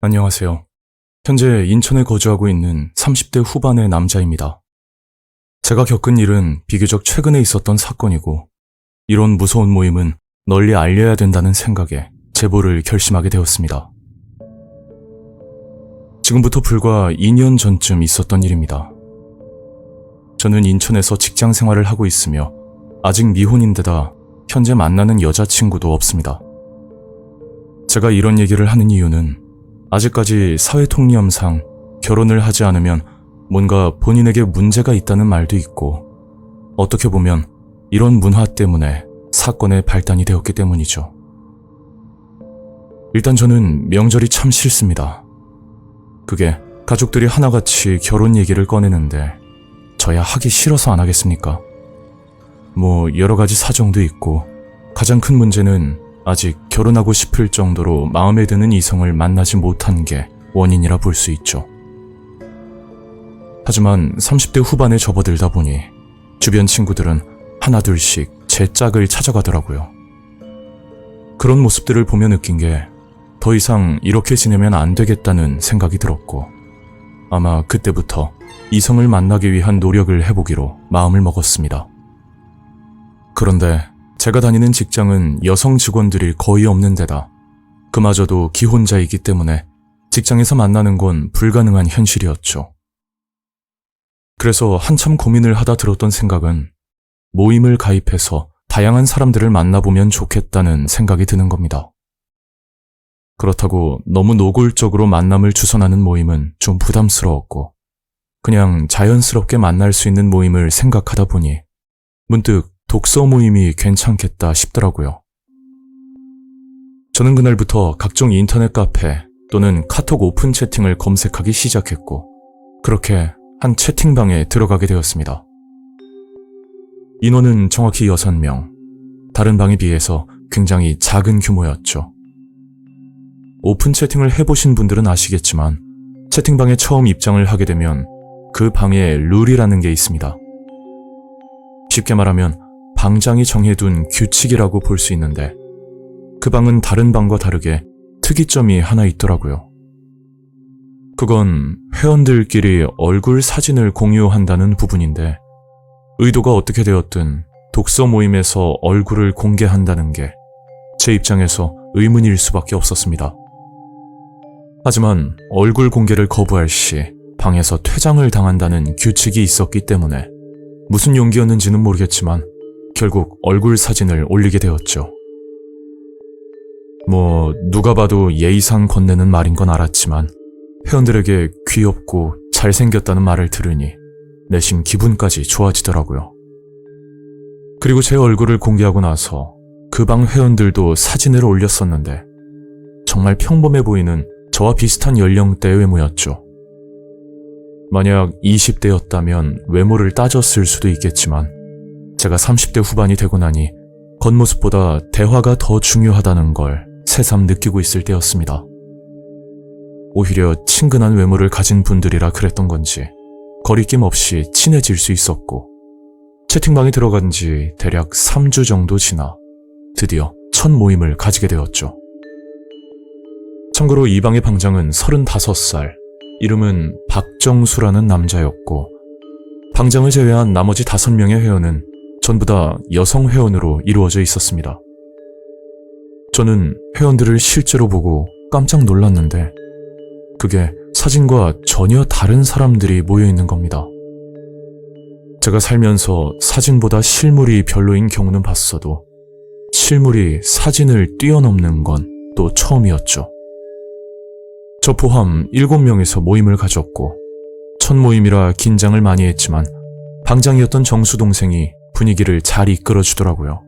안녕하세요. 현재 인천에 거주하고 있는 30대 후반의 남자입니다. 제가 겪은 일은 비교적 최근에 있었던 사건이고, 이런 무서운 모임은 널리 알려야 된다는 생각에 제보를 결심하게 되었습니다. 지금부터 불과 2년 전쯤 있었던 일입니다. 저는 인천에서 직장 생활을 하고 있으며, 아직 미혼인데다 현재 만나는 여자친구도 없습니다. 제가 이런 얘기를 하는 이유는 아직까지 사회통념상 결혼을 하지 않으면 뭔가 본인에게 문제가 있다는 말도 있고 어떻게 보면 이런 문화 때문에 사건의 발단이 되었기 때문이죠. 일단 저는 명절이 참 싫습니다. 그게 가족들이 하나같이 결혼 얘기를 꺼내는데 저야 하기 싫어서 안 하겠습니까? 뭐 여러 가지 사정도 있고 가장 큰 문제는 아직 결혼하고 싶을 정도로 마음에 드는 이성을 만나지 못한 게 원인이라 볼 수 있죠. 하지만 30대 후반에 접어들다 보니 주변 친구들은 하나둘씩 제 짝을 찾아가더라고요. 그런 모습들을 보며 느낀 게 더 이상 이렇게 지내면 안 되겠다는 생각이 들었고 아마 그때부터 이성을 만나기 위한 노력을 해보기로 마음을 먹었습니다. 그런데 제가 다니는 직장은 여성 직원들이 거의 없는 데다 그마저도 기혼자이기 때문에 직장에서 만나는 건 불가능한 현실이었죠. 그래서 한참 고민을 하다 들었던 생각은 모임을 가입해서 다양한 사람들을 만나보면 좋겠다는 생각이 드는 겁니다. 그렇다고 너무 노골적으로 만남을 주선하는 모임은 좀 부담스러웠고 그냥 자연스럽게 만날 수 있는 모임을 생각하다 보니 문득 독서 모임이 괜찮겠다 싶더라고요. 저는 그날부터 각종 인터넷 카페 또는 카톡 오픈 채팅을 검색하기 시작했고, 그렇게 한 채팅방에 들어가게 되었습니다. 인원은 정확히 6명, 다른 방에 비해서 굉장히 작은 규모였죠. 오픈 채팅을 해보신 분들은 아시겠지만, 채팅방에 처음 입장을 하게 되면 그 방에 룰이라는 게 있습니다. 쉽게 말하면 방장이 정해둔 규칙이라고 볼 수 있는데 그 방은 다른 방과 다르게 특이점이 하나 있더라고요. 그건 회원들끼리 얼굴 사진을 공유한다는 부분인데 의도가 어떻게 되었든 독서 모임에서 얼굴을 공개한다는 게 제 입장에서 의문일 수밖에 없었습니다. 하지만 얼굴 공개를 거부할 시 방에서 퇴장을 당한다는 규칙이 있었기 때문에 무슨 용기였는지는 모르겠지만 결국 얼굴 사진을 올리게 되었죠. 뭐, 누가 봐도 예의상 건네는 말인 건 알았지만, 회원들에게 귀엽고 잘생겼다는 말을 들으니 내심 기분까지 좋아지더라고요. 그리고 제 얼굴을 공개하고 나서 그 방 회원들도 사진을 올렸었는데, 정말 평범해 보이는 저와 비슷한 연령대의 외모였죠. 만약 20대였다면 외모를 따졌을 수도 있겠지만, 제가 30대 후반이 되고 나니 겉모습보다 대화가 더 중요하다는 걸 새삼 느끼고 있을 때였습니다. 오히려 친근한 외모를 가진 분들이라 그랬던 건지 거리낌 없이 친해질 수 있었고 채팅방에 들어간 지 대략 3주 정도 지나 드디어 첫 모임을 가지게 되었죠. 참고로 이 방의 방장은 35살, 이름은 박정수라는 남자였고 방장을 제외한 나머지 5명의 회원은 전부 다 여성 회원으로 이루어져 있었습니다. 저는 회원들을 실제로 보고 깜짝 놀랐는데 그게 사진과 전혀 다른 사람들이 모여 있는 겁니다. 제가 살면서 사진보다 실물이 별로인 경우는 봤어도 실물이 사진을 뛰어넘는 건 또 처음이었죠. 저 포함 7명에서 모임을 가졌고 첫 모임이라 긴장을 많이 했지만 방장이었던 정수 동생이 분위기를 잘 이끌어 주더라고요.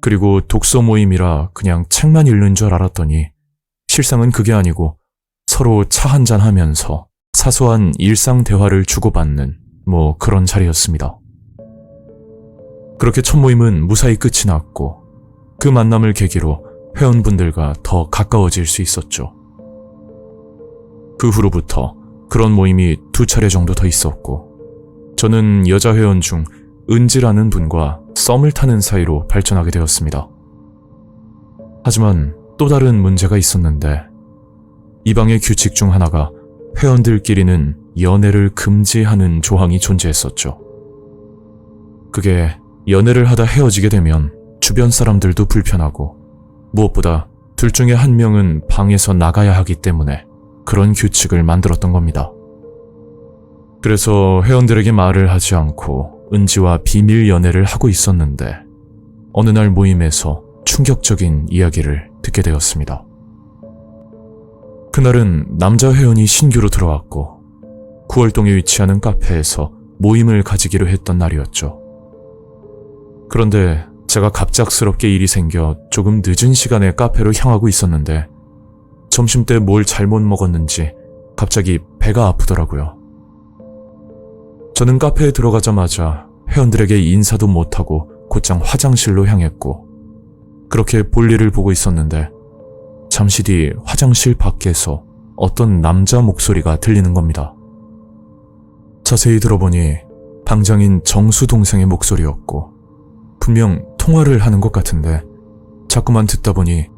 그리고 독서 모임이라 그냥 책만 읽는 줄 알았더니 실상은 그게 아니고 서로 차 한잔 하면서 사소한 일상 대화를 주고받는 뭐 그런 자리였습니다. 그렇게 첫 모임은 무사히 끝이 났고 그 만남을 계기로 회원분들과 더 가까워질 수 있었죠. 그 후로부터 그런 모임이 두 차례 정도 더 있었고, 저는 여자 회원 중 은지라는 분과 썸을 타는 사이로 발전하게 되었습니다. 하지만 또 다른 문제가 있었는데, 이 방의 규칙 중 하나가 회원들끼리는 연애를 금지하는 조항이 존재했었죠. 그게 연애를 하다 헤어지게 되면 주변 사람들도 불편하고 무엇보다 둘 중에 한 명은 방에서 나가야 하기 때문에 그런 규칙을 만들었던 겁니다. 그래서 회원들에게 말을 하지 않고 은지와 비밀 연애를 하고 있었는데 어느 날 모임에서 충격적인 이야기를 듣게 되었습니다. 그날은 남자 회원이 신규로 들어왔고 9월동에 위치하는 카페에서 모임을 가지기로 했던 날이었죠. 그런데 제가 갑작스럽게 일이 생겨 조금 늦은 시간에 카페로 향하고 있었는데 점심때 뭘 잘못 먹었는지 갑자기 배가 아프더라고요. 저는 카페에 들어가자마자 회원들에게 인사도 못하고 곧장 화장실로 향했고 그렇게 볼일을 보고 있었는데 잠시 뒤 화장실 밖에서 어떤 남자 목소리가 들리는 겁니다. 자세히 들어보니 방장인 정수 동생의 목소리였고 분명 통화를 하는 것 같은데 자꾸만 듣다 보니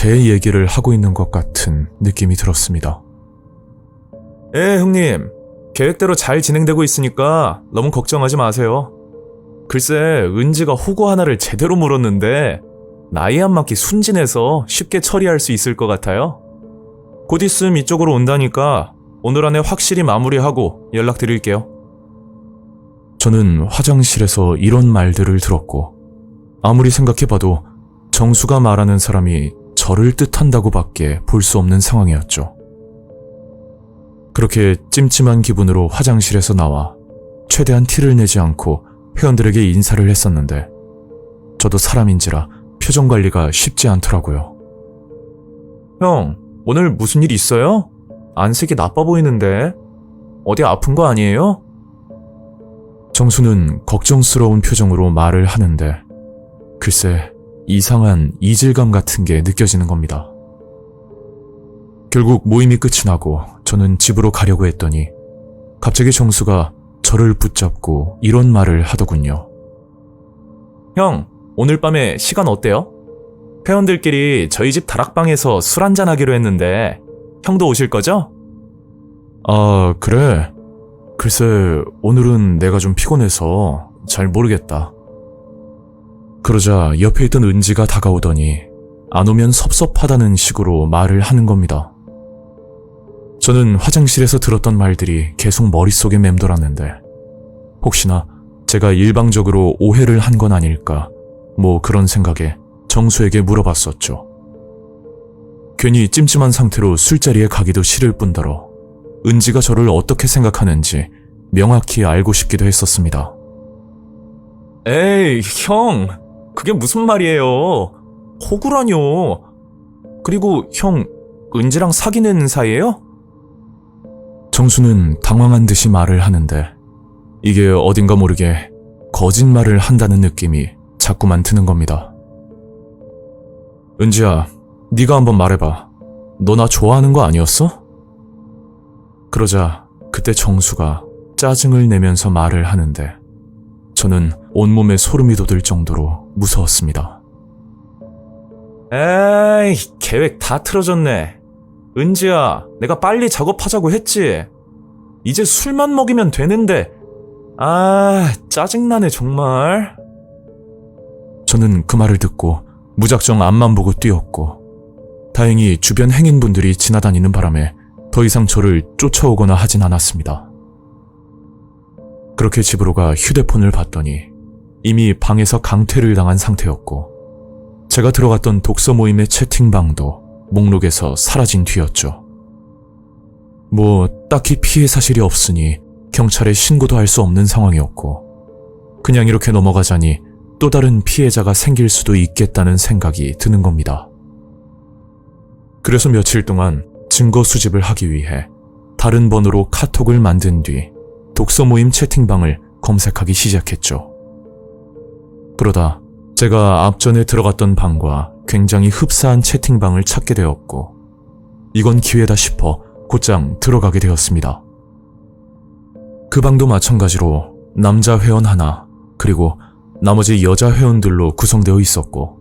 제 얘기를 하고 있는 것 같은 느낌이 들었습니다. 예, 형님. 계획대로 잘 진행되고 있으니까 너무 걱정하지 마세요. 글쎄, 은지가 호구 하나를 제대로 물었는데 나이 안 맞게 순진해서 쉽게 처리할 수 있을 것 같아요. 곧 있음 이쪽으로 온다니까 오늘 안에 확실히 마무리하고 연락드릴게요. 저는 화장실에서 이런 말들을 들었고 아무리 생각해봐도 정수가 말하는 사람이 저를 뜻한다고 밖에 볼 수 없는 상황이었죠. 그렇게 찜찜한 기분으로 화장실에서 나와 최대한 티를 내지 않고 회원들에게 인사를 했었는데 저도 사람인지라 표정 관리가 쉽지 않더라고요. 형, 오늘 무슨 일 있어요? 안색이 나빠 보이는데 어디 아픈 거 아니에요? 정수는 걱정스러운 표정으로 말을 하는데 글쎄 이상한 이질감 같은 게 느껴지는 겁니다. 결국 모임이 끝이 나고 저는 집으로 가려고 했더니 갑자기 정수가 저를 붙잡고 이런 말을 하더군요. 형, 오늘 밤에 시간 어때요? 회원들끼리 저희 집 다락방에서 술 한잔 하기로 했는데 형도 오실 거죠? 아, 그래. 글쎄, 오늘은 내가 좀 피곤해서 잘 모르겠다. 그러자 옆에 있던 은지가 다가오더니 안 오면 섭섭하다는 식으로 말을 하는 겁니다. 저는 화장실에서 들었던 말들이 계속 머릿속에 맴돌았는데 혹시나 제가 일방적으로 오해를 한 건 아닐까 뭐 그런 생각에 정수에게 물어봤었죠. 괜히 찜찜한 상태로 술자리에 가기도 싫을 뿐더러 은지가 저를 어떻게 생각하는지 명확히 알고 싶기도 했었습니다. 에이, 형. 그게 무슨 말이에요? 호구라뇨. 그리고 형, 은지랑 사귀는 사이예요? 정수는 당황한 듯이 말을 하는데 이게 어딘가 모르게 거짓말을 한다는 느낌이 자꾸만 드는 겁니다. 은지야, 네가 한번 말해봐. 너 나 좋아하는 거 아니었어? 그러자 그때 정수가 짜증을 내면서 말을 하는데 저는 온몸에 소름이 돋을 정도로 무서웠습니다. 에이, 계획 다 틀어졌네. 은지야, 내가 빨리 작업하자고 했지. 이제 술만 먹이면 되는데. 아, 짜증나네, 정말. 저는 그 말을 듣고 무작정 앞만 보고 뛰었고, 다행히 주변 행인분들이 지나다니는 바람에 더 이상 저를 쫓아오거나 하진 않았습니다. 그렇게 집으로 가 휴대폰을 봤더니 이미 방에서 강퇴를 당한 상태였고, 제가 들어갔던 독서 모임의 채팅방도 목록에서 사라진 뒤였죠. 뭐, 딱히 피해 사실이 없으니 경찰에 신고도 할 수 없는 상황이었고, 그냥 이렇게 넘어가자니 또 다른 피해자가 생길 수도 있겠다는 생각이 드는 겁니다. 그래서 며칠 동안 증거 수집을 하기 위해 다른 번호로 카톡을 만든 뒤 독서 모임 채팅방을 검색하기 시작했죠. 그러다 제가 앞전에 들어갔던 방과 굉장히 흡사한 채팅방을 찾게 되었고, 이건 기회다 싶어 곧장 들어가게 되었습니다. 그 방도 마찬가지로 남자 회원 하나, 그리고 나머지 여자 회원들로 구성되어 있었고,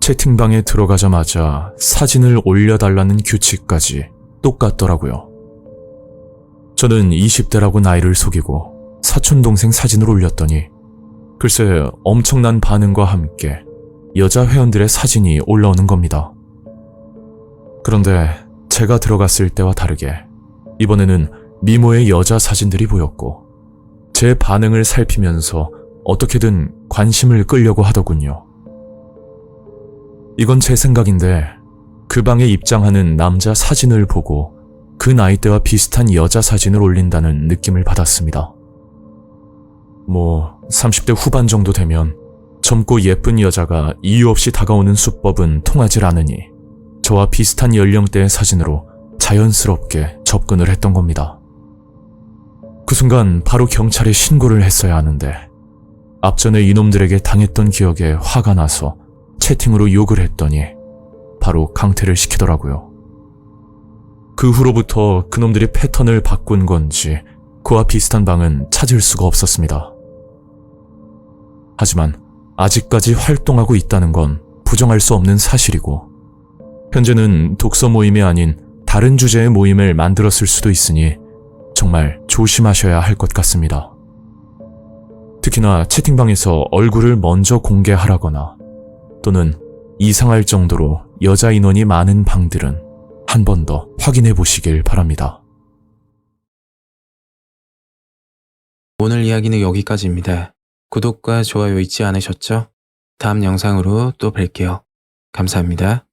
채팅방에 들어가자마자 사진을 올려달라는 규칙까지 똑같더라고요. 저는 20대라고 나이를 속이고 사촌동생 사진을 올렸더니 글쎄 엄청난 반응과 함께 여자 회원들의 사진이 올라오는 겁니다. 그런데 제가 들어갔을 때와 다르게 이번에는 미모의 여자 사진들이 보였고 제 반응을 살피면서 어떻게든 관심을 끌려고 하더군요. 이건 제 생각인데 그 방에 입장하는 남자 사진을 보고 그 나이대와 비슷한 여자 사진을 올린다는 느낌을 받았습니다. 뭐 30대 후반 정도 되면 젊고 예쁜 여자가 이유 없이 다가오는 수법은 통하질 않으니 저와 비슷한 연령대의 사진으로 자연스럽게 접근을 했던 겁니다. 그 순간 바로 경찰에 신고를 했어야 하는데 앞전에 이놈들에게 당했던 기억에 화가 나서 채팅으로 욕을 했더니 바로 강퇴를 시키더라고요. 그 후로부터 그놈들이 패턴을 바꾼 건지 그와 비슷한 방은 찾을 수가 없었습니다. 하지만 아직까지 활동하고 있다는 건 부정할 수 없는 사실이고 현재는 독서 모임이 아닌 다른 주제의 모임을 만들었을 수도 있으니 정말 조심하셔야 할 것 같습니다. 특히나 채팅방에서 얼굴을 먼저 공개하라거나 또는 이상할 정도로 여자 인원이 많은 방들은 한 번 더 확인해 보시길 바랍니다. 오늘 이야기는 여기까지입니다. 구독과 좋아요 잊지 않으셨죠? 다음 영상으로 또 뵐게요. 감사합니다.